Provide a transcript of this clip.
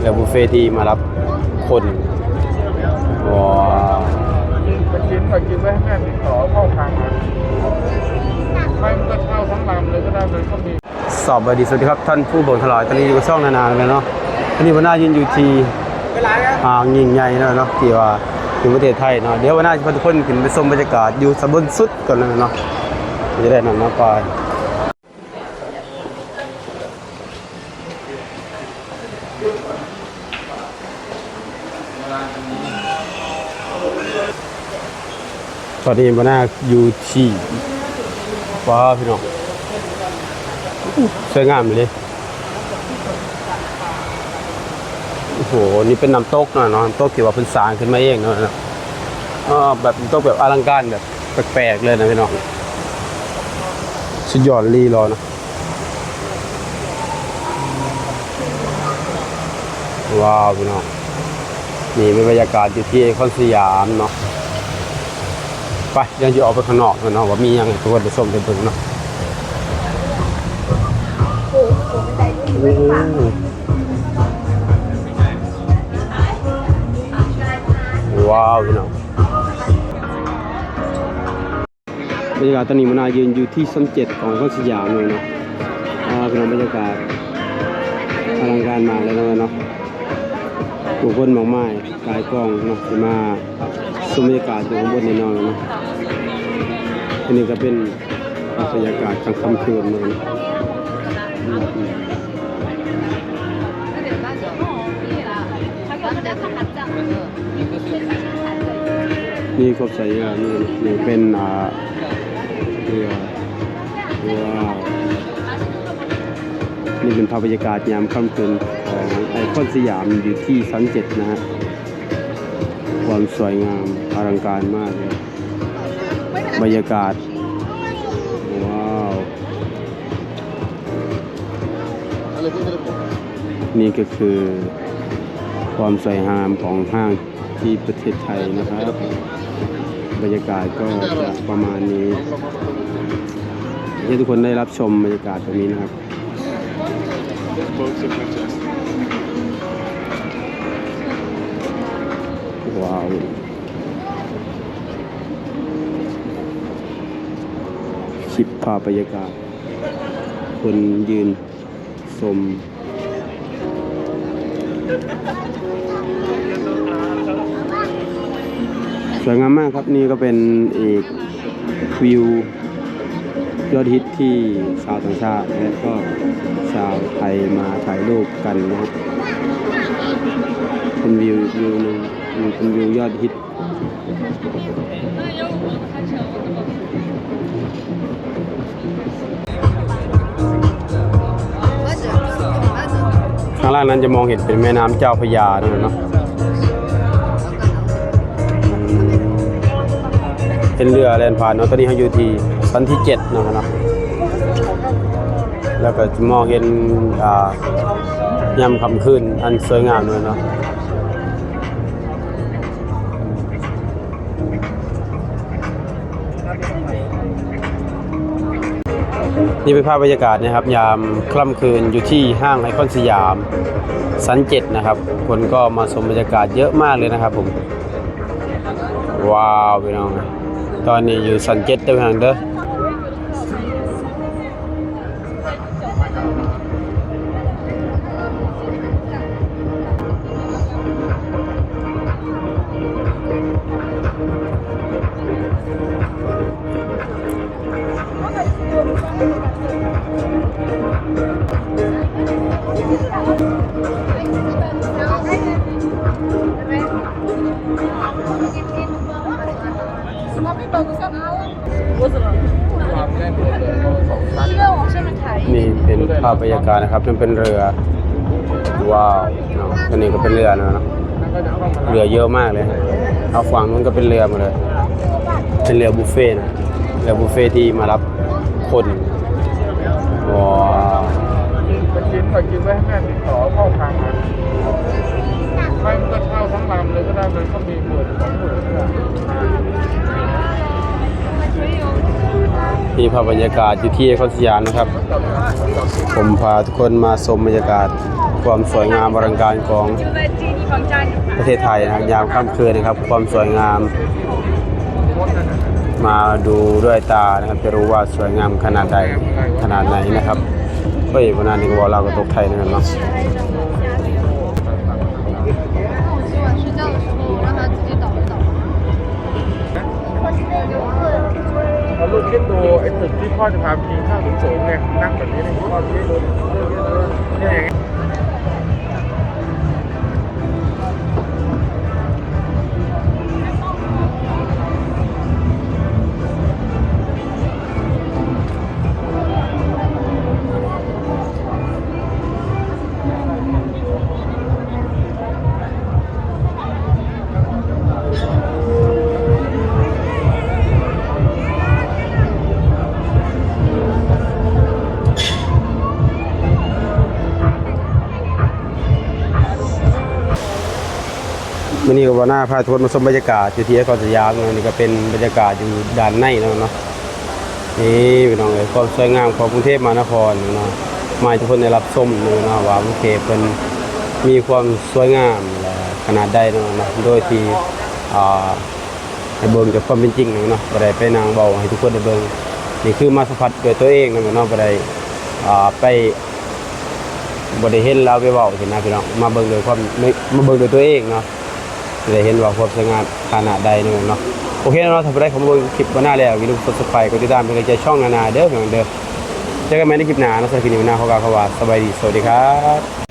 เรือบุฟเฟ่ที่มารับคนว้าวไปกินไปกินไว้ให้แม่ติดต่อเข้าทางมันไม่มันก็เช่าทั้งลำเลยก็ได้มันก็มีสอบบดีสวัสดีครับท่านผู้บ่นทลายตอนนี้อยู่กับช่องนานๆเลยเนาะตอนนี้วันหน้ายืนอยู่ที่อ่างยิงใหญ่เนาะเนาะที่ว่าอยู่ประเทศไทยเนาะเดี๋ยววันหน้าจะพาทุกคนขึ้นไปชมบรรยากาศอยู่สะบนสุดก่อนเลยเนาะจะได้นำมาไป ตอนนี้วันหน้าอยู่ที่ว้าพี่น้องสวยงามเลยโอ้โหนี่เป็นน้ำตกหน่อยเนาะน้ำตกที่ว่าเป็นสางขึ้นมาเองเนาะเนาะอ่าแบบน้ำตกแบบอลังการแบบแปลกๆเลยนะพี่น้องสุดยอดลีรอนะว้าวพี่น้องนี่เป็นบรรยากาศอยู่ที่คอนสยามเนาะ ไปยังจะออกไปข้างนอกเนาะว่ามียังไงทุกคนไปชมไปเบิ่งเนาะว้าวพี่น้องบรรยากาศตอนนี้มันายืนอยู่ที่ชั้นเจ็ดของข้อสยามเลยเนาะอ่าพี่น้องบรรยากาศอลังการมากเลยนะเนาะผู้คนมากมายกายกล้องเนาะมา ชมบรรยากาศอยู่ข้างบนนี่นอนนะอันนี้ก็เป็นบรรยากาศกลางค่ำคืนเลยนะอืมอืมนี่ครบใส่เนี่นี่เป็นอ่าเรือว้าวนี่เป็นภาพบรรยากาศยามค่ำคืนของไอคอนสยามอยู่ที่ชั้นเจ็ดนะฮะ ความสวยงามอลังการมากเลยบรรยากาศ ว้าว นี่ก็คือความสวยงามของห้างที่ประเทศไทยนะครับ บรรยากาศก็จะประมาณนี้ ให้ทุกคนได้รับชมบรรยากาศตรงนี้นะครับาพบรรยากาศ คนยืนชมสวยงามมากครับนี่ก็เป็นอีกวิวยอดฮิตที่ชาวต่างชาติและก็ชาวไทยมาถ่ายรูปกันนะเป็นวิววิวหนึ่งเป็นวิวยอดฮิตางล่างนั้นจะมองเห็นเป็นแม่น้ำเจ้าพระยาเนาะเป็นเรือแล่นผ่านเนาะตอนนี้เขาอยู่ที่ชั้นที่เจ็ดเนาะครับเนาะแล้วก็จะมองเห็นอ่ายามค่ำคืนอันสวยงามเลยเนาะ นี่เป็นภาพบรรยากาศนะครับ ยามคล่ำคืนอยู่ที่ห้างไอคอนสยามสันเจ็ดนะครับ คนก็มาชมบรรยากาศเยอะมากเลยนะครับผม ว้าวพี่น้อง ตอนนี้อยู่สันเจ็ดเด้อพี่น้องเด้อ นี่เป็นภาพบรรยากาศนะครับมันเป็นเรือ ว้าวเนาะอันนี้ก็เป็นเรือนะเนาะเรือเยอะมากเลยเอาฝั่งนู้นก็เป็นเรือมาเลย เป็นเรือบุฟเฟ่ต์นะเรือบุฟเฟ่ที่มารับคนว้าว ไปกินไปกินไว้ให้แม่ติดต่อเข้าทางมันไม่ก็เช่าทั้งลำเลยก็ได้มันก็มีหมื่นสองหมื่นก็ได้นี่ภาพบรรยากาศอยู่ที่ไอคอนสยามนะครับ ผมพาทุกคนมาชมบรรยากาศความสวยงามอลังการของประเทศไทยนะครับยามค่ำคืนนะครับ ความสวยงาม มาดูด้วยตานะครับจะรู้ว่าสวยงามขนาดใดขนาดไหนนะครับ เฮ้ยวันนะดีก็บอกเราก็ตกไทยนะครับเลูกคิดดูไอ้ตึกที่พ่อจะพาไปกินข้าวสูงๆเนี่ยนั่งแบบนี้เนี่ยพ่อคิดูเนี่ยอล้ย วันนี้ก็ว่าหน้าพาทุกคนมาชมบรรยากาศอยู่ที่ไอคอนสยามนะนี่ก็เป็นบรรยากาศอยู่ด้านในนะเนาะนี่พี่น้องเอ้ยความสวยงามของกรุงเทพมหานครเนาะมาทุกคนได้รับชมเนาะว่ากรุงเทพเป็นมีความสวยงามขนาดใดเนาะเนาะโดยที่อ่าให้เบิ่งจากความเป็นจริงเนาะบ่ได้ไปนางเบาให้ทุกคนได้เบิ่งนี่คือมาสัมผัสด้วยตัวเองนะเนาะบ่ได้อ่าไปบ่ได้เห็นเราไปเว้าสินะพี่น้องมาเบิ่งโดยความมาเบิ่งโดยตัวเองเนาะ จะได้เห็นว่าความสวยงามขนาดใดนี่เนาะโอเคเนาะถ้าบ่ได้ข้อมูลคลิปวันหน้าแล้วอย่าลืมกดสไปกดติดตามเป็นกำลังใจช่องนานาเด้อเหมืองเด้อเจอกันใหม่ในคลิปหน้านะสำหรับคลิปนี้วันหน้าขอกล่าวคำว่าสบายดีสวัสดีครับ